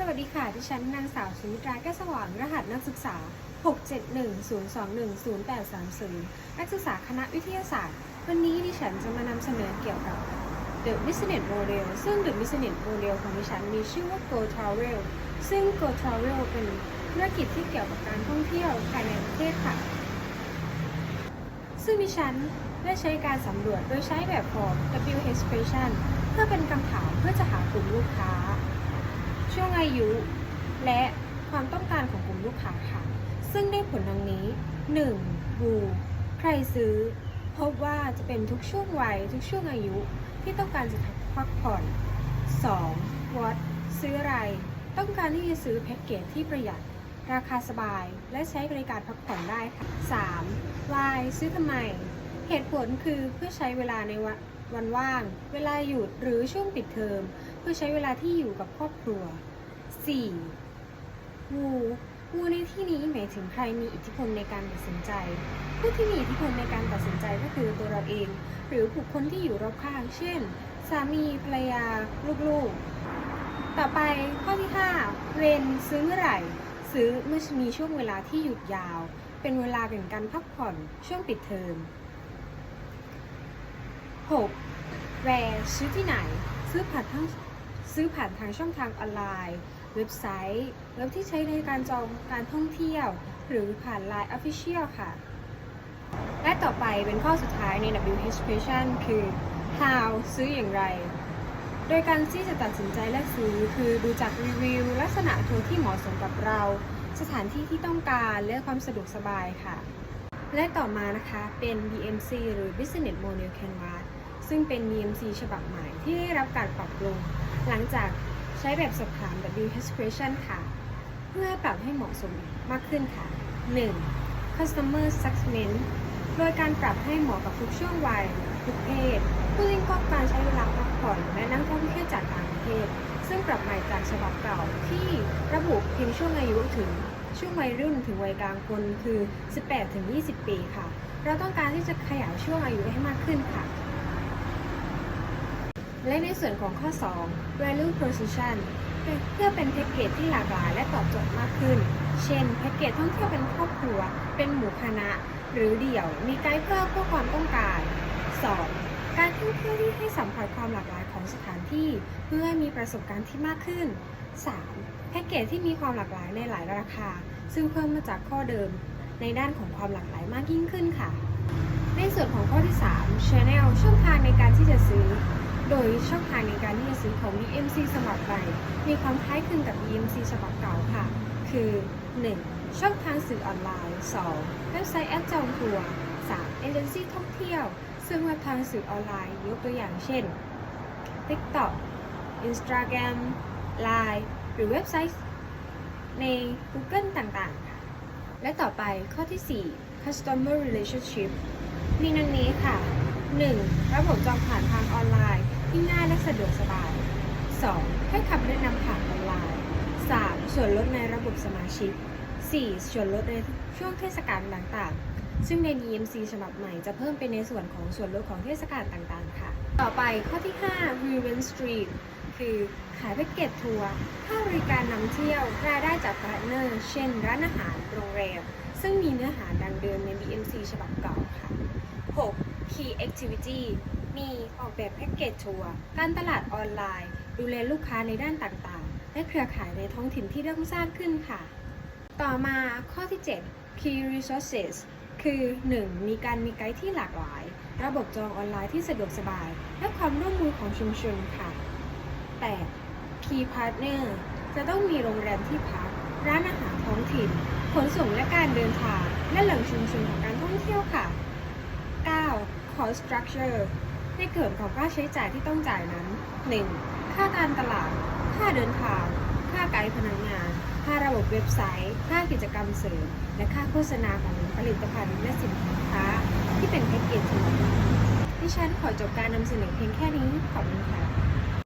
สวัสดีค่ะ ดิฉันนางสาวสุมิตราแก้วสว่าง รหัสนักศึกษา 671-021-0830 นักศึกษาคณะวิทยาศาสตร์ วันนี้ดิฉันจะมานำเสนอเกี่ยวกับ The Business Model ซึ่ง The Business Model ของดิฉันมีชื่อว่า Go Travel ซึ่ง Go Travel เป็นธุรกิจที่เกี่ยวกับการท่องเที่ยวภายในประเทศค่ะ ซึ่งดิฉันได้ใช้การสำรวจโดยใช้แบบฟอร์ม WH Question เพื่อเป็นคำถามเพื่อจะหากลุ่มลูกค้า ช่วงอายุ และความต้องการของกลุ่มลูกค้าค่ะ ซึ่งได้ผลดังนี้ 1. บูใครซื้อ พบว่าจะเป็นทุกช่วงวัยทุกช่วงอายุที่ต้องการจะพักผ่อน 2. วัดซื้ออะไร ต้องการที่จะซื้อแพ็กเกจที่ประหยัด ราคาสบาย และใช้บริการพักผ่อนได้ค่ะ 3. Why ซื้อทำไม เหตุผลคือเพื่อใช้เวลาในวันว่าง เวลาหยุดหรือช่วงปิดเทอม เพื่อใช้เวลาที่อยู่กับครอบครัว 4. วูวูในที่นี้หมายถึงใครมีอิทธิพลในการตัดสินใจ ผู้ที่มีอิทธิพลในการตัดสินใจก็คือตัวเราเอง หรือบุคคลที่อยู่รอบข้าง เช่น สามีภรรยา ลูกๆ ต่อไปข้อที่ 5 เรนซื้อเมื่อไหร่ ซื้อเมื่อมีช่วงเวลาที่หยุดยาว เป็นเวลาแห่งการพักผ่อนช่วงปิดเทอม 6. แวร์ซื้อที่ไหน ซื้อผ่านทางซื้อผ่านทางช่องทางออนไลน์ เว็บไซต์ เว็บที่ใช้ในการจองการท่องเที่ยว หรือผ่าน Line Official ค่ะ และต่อไปเป็นข้อสุดท้ายใน WH Question คือ how ซื้ออย่างไร โดยการที่จะตัดสินใจและซื้อ คือดูจากรีวิว ลักษณะทัวร์ที่เหมาะสมกับเรา สถานที่ที่ต้องการและความสะดวกสบายค่ะ และต่อมานะคะเป็น BMC หรือ Business Model Canvas ซึ่งเป็น BMC ฉบับใหม่ที่ได้รับการปรับปรุงหลังจากใช้แบบสอบถาม WH Question ค่ะ เพื่อปรับให้เหมาะสมมากขึ้นค่ะ 1. Customer Segment โดยการปรับให้เหมาะกับทุกช่วงวัยทุกเพศ ผู้ที่ต้องการใช้เวลาพักผ่อนและนักท่องเที่ยวจากต่างประเทศ ซึ่งปรับใหม่จากฉบับเก่าที่ระบุเพียงช่วงอายุถึงช่วงวัยรุ่นถึงวัยกลางคนคือ 18-20 ปีค่ะ เราต้องการที่จะขยายช่วงอายุให้มากขึ้นค่ะ และในส่วนของข้อ 2 value proposition เพื่อเป็นแพ็กเกจที่หลากหลายและตอบโจทย์มากขึ้น เช่น แพ็กเกจท่องเที่ยวเป็นครอบครัว เป็นหมู่คณะ หรือเดี่ยว มีไกด์เพื่อเพื่อความต้องการ 2. การท่องเที่ยวที่ให้สัมผัสความหลากหลายของสถานที่ เพื่อให้มีประสบการณ์ที่มากขึ้น 3. แพ็กเกจที่มีความหลากหลายในหลายราคา ซึ่งเพิ่มมาจากข้อเดิม ในด้านของความหลากหลายมากยิ่งขึ้นค่ะ ในส่วนของข้อที่ 3 Channel ช่องทางในการที่จะซื้อ โดยช่องทางในการที่จะซื้อของ DMC ฉบับใหม่มีความคล้ายคลึงกับ DMC ฉบับเก่าค่ะ คือ 1. ช่องทางสื่อออนไลน์ 2. เว็บไซต์แอปจองทัวร์ 3. เอเจนซี่ท่องเที่ยว ซึ่งเว็บทางสื่อออนไลน์ยกตัวอย่างเช่น TikTok Instagram Line หรือเว็บไซต์ใน Google ต่างๆค่ะ และต่อไปข้อที่ 4 Customer Relationship มีดังนี้ค่ะ 1. ระบบจองผ่านทางออนไลน์ ที่ง่ายและสะดวกสบาย 2. ให้คำแนะนำผ่านออนไลน์ 3. ส่วนลดในระบบสมาชิก 4. ส่วนลดในช่วงเทศกาลต่างๆ ซึ่งใน DMC ฉบับใหม่จะเพิ่มเป็นในส่วนของส่วนลดของเทศกาลต่างๆ ค่ะ ต่อไปข้อที่ 5 Reven Street คือขายแพ็กเกจทัวร์ค่าบริการนำเที่ยวรายได้จากพาร์ทเนอร์ เช่น ร้านอาหาร โรงแรม ซึ่งมีเนื้อหาดังเดิมใน BMC ฉบับเก่าค่ะ 6. Key Activity มีออกแบบแพ็กเกจทัวร์การตลาดออนไลน์ ดูแลลูกค้าในด้านต่างๆ และเครือข่ายในท้องถิ่นที่เริ่มสร้างขึ้นค่ะ ต่อมาข้อที่ 7 Key Resources คือ 1. มีการมีไกด์ที่หลากหลาย ระบบจองออนไลน์ที่สะดวกสบาย และความร่วมมือของชุมชนค่ะ 8. Key Partner จะต้องมีโรงแรมที่พัก ร้านอาหารท้องถิ่น ขนส่งและการเดินทาง และแหล่งชุมชนของการท่องเที่ยวค่ะ 9. Cost Structure ในเกิดของค่าใช้จ่ายที่ต้องจ่ายนั้น 1. ค่าการตลาด ค่าเดินทาง ค่าไกด์พนักงาน ค่าระบบเว็บไซต์ ค่ากิจกรรมเสริม และค่าโฆษณาของผลิตภัณฑ์และสินค้า ที่เป็นแพ็กเกจทัวร์ดิฉันขอจบการนำเสนอเพียงแค่นี้ ขอบคุณค่ะ